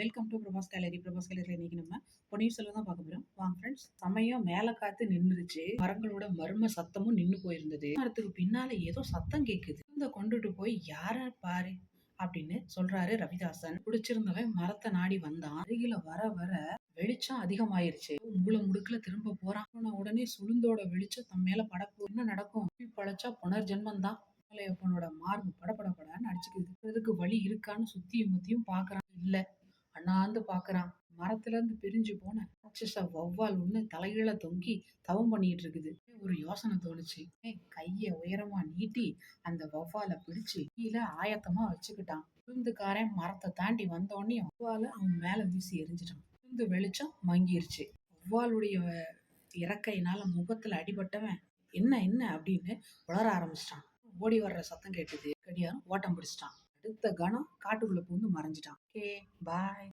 Welcome to Prabhas gallery Prabhas gallery இன்னைக்கு நம்ம பொன்னியின் செல்வம் தான் பார்க்க போறோம். வாங்க ஃப்ரெண்ட்ஸ் சமயம் மேலே காத்து நின்றுச்சு மரங்களோட மர்ம சத்தமும் நின்று போயிருந்தது. மரத்துக்கு பின்னால ஏதோ சத்தம் கேட்குது இந்த கொண்டுட்டு போய் யார பாரு அப்படின்னு சொல்றாரு ரவிதாசன். பிடிச்சிருந்தவன் மரத்தை நாடி வந்தான். அருகில வர வர வெளிச்சம் அதிகமாயிருச்சு. மூளை முடுக்குல திரும்ப போறான். உடனே சுளுந்தோட வெளிச்சம் தம் மேல படப்போ. என்ன நடக்கும்? பழச்சா புனர்ஜென்மம் தான். மலையப்பனோட மார்பு படபடபடன்னு அடிச்சுக்குது. இதுக்கு வழி இருக்கான்னு சுத்தியும் முத்தியும் பாக்குறான். இல்ல. அண்ணாந்து பாக்குறான். மரத்துல இருந்து பிரிஞ்சு போன ராட்சச வௌவால் ஒண்ணு தலைகீழ தொங்கி தவம் பண்ணிட்டு இருக்குது ஒரு யோசனை தோணுச்சு. கைய உயரமா நீட்டி அந்த வௌவால பிடிச்சு கீழே ஆயத்தமா வச்சுக்கிட்டான். விழுந்துக்காரன் மரத்தை தாண்டி வந்தோடனே வௌவால அவன் மேல வீசி எரிஞ்சிட்டான். விழுந்து வெளிச்சம் மங்கிருச்சு. வௌவாலுடைய இறக்கையினால முகத்துல அடிபட்டவன் என்ன என்ன அப்படின்னு உளர ஆரம்பிச்சிட்டான். ஓடி வர்ற சத்தம் கேட்டது. கடியாரம் ஓட்டம் பிடிச்சிட்டான். அடுத்த கணம் காட்டுக்குள்ள பூந்து மறைஞ்சிட்டான். Okay bye